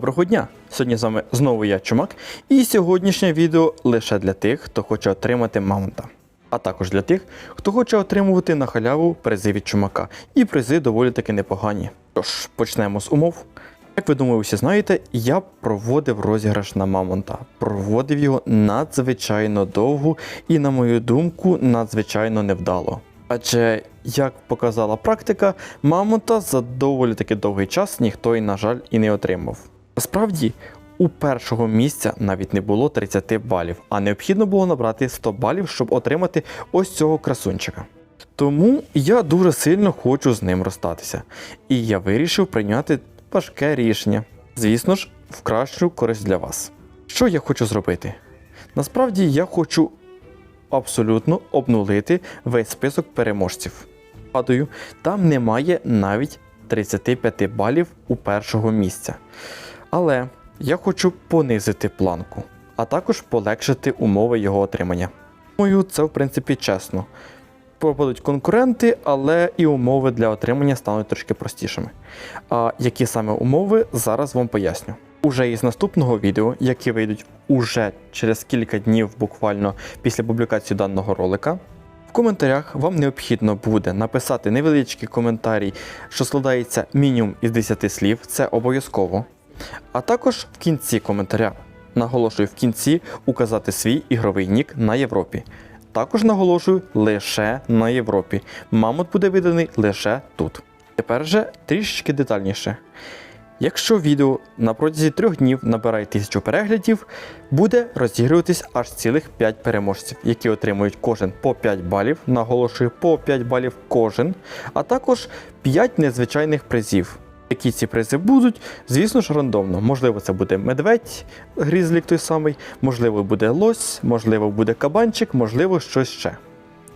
Доброго дня! Сьогодні з вами знову я Чумак, і сьогоднішнє відео лише для тих, хто хоче отримати маунта. А також для тих, хто хоче отримувати на халяву призи від чумака. І призи доволі таки непогані. Тож, почнемо з умов. Як ви думаю, всі знаєте, я проводив розіграш на Мамонта. Проводив його надзвичайно довго і, на мою думку, надзвичайно невдало. Адже, як показала практика, Мамонта за доволі таки довгий час ніхто і, на жаль, і не отримав. Насправді, у першого місця навіть не було 30 балів, а необхідно було набрати 100 балів, щоб отримати ось цього красунчика. Тому я дуже сильно хочу з ним розстатися. І я вирішив прийняти важке рішення. Звісно ж, в кращу користь для вас. Що я хочу зробити? Насправді я хочу абсолютно обнулити весь список переможців. Гадую, там немає навіть 35 балів у першого місця. Але я хочу понизити планку, а також полегшити умови його отримання. Думаю, це в принципі чесно. Пропадуть конкуренти, але і умови для отримання стануть трошки простішими. А які саме умови, зараз вам поясню. Уже із наступного відео, які вийдуть уже через кілька днів, буквально після публікації даного ролика, в коментарях вам необхідно буде написати невеличкий коментарій, що складається мінімум із 10 слів, це обов'язково. А також в кінці коментаря, наголошую, в кінці указати свій ігровий нік на Європі. Також наголошую лише на Європі. Мамонт буде виданий лише тут. Тепер же трішечки детальніше. Якщо відео на протязі трьох днів набирає 1000 переглядів, буде розігруватись аж цілих 5 переможців, які отримують кожен по 5 балів, наголошую, по 5 балів кожен, а також 5 незвичайних призів. Які ці призи будуть, звісно ж, рандомно. Можливо, це буде медведь, грізлік той самий, можливо, буде лось, можливо, буде кабанчик, можливо, щось ще.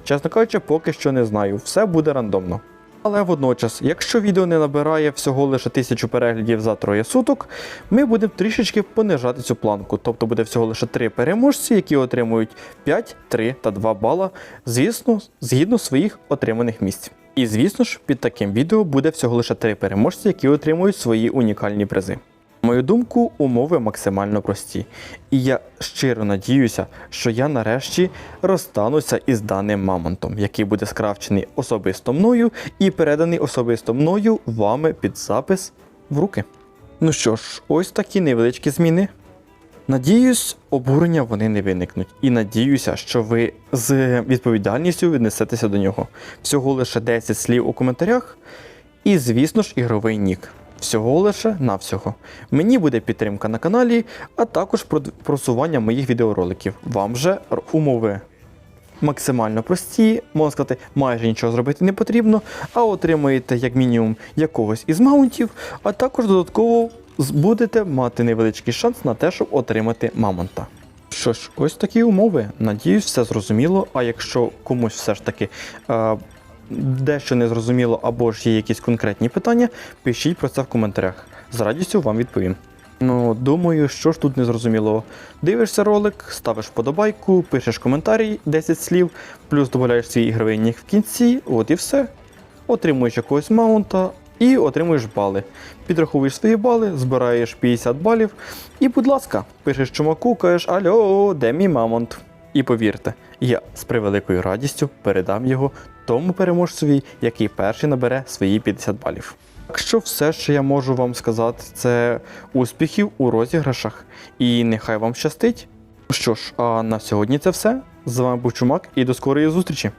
Чесно кажучи, поки що не знаю, все буде рандомно. Але водночас, якщо відео не набирає всього лише тисячу переглядів за троє суток, ми будемо трішечки понижати цю планку. Тобто буде всього лише три переможці, які отримують 5, 3 та 2 бала, звісно, згідно своїх отриманих місць. І звісно ж, під таким відео буде всього лише три переможці, які отримують свої унікальні призи. Мою думку, умови максимально прості. І я щиро надіюся, що я нарешті розстануся із даним мамонтом, який буде скрафчений особисто мною і переданий особисто мною вами під запис в руки. Ну що ж, ось такі невеличкі зміни. Надіюсь, обурення вони не виникнуть. І надіюся, що ви з відповідальністю віднесетеся до нього. Всього лише 10 слів у коментарях. І, звісно ж, ігровий нік. Всього лише навсього. Мені буде підтримка на каналі, а також просування моїх відеороликів. Вам же умови максимально прості, можна сказати, майже нічого зробити не потрібно, а отримаєте як мінімум якогось із маунтів, а також додатково будете мати невеличкий шанс на те, щоб отримати мамонта. Що ж, ось такі умови. Надіюсь, все зрозуміло. А якщо комусь все ж таки е, дещо не зрозуміло або ж є якісь конкретні питання, пишіть про це в коментарях. З радістю вам відповім. Ну, думаю, що ж тут незрозумілого. Дивишся ролик, ставиш вподобайку, пишеш коментарій 10 слів, плюс додаєш свій ігровий нік в кінці, от і все. Отримуєш якогось маунта і отримуєш бали. Підраховуєш свої бали, збираєш 50 балів, і, будь ласка, пишеш чумаку, кажеш Альо, де мій мамонт? І повірте, я з превеликою радістю передам його тому переможцеві, який перший набере свої 50 балів. Так що все, що я можу вам сказати, це успіхів у розіграшах. І нехай вам щастить. Ну Що ж, а на сьогодні це все. З вами був Чумак і до скорої зустрічі!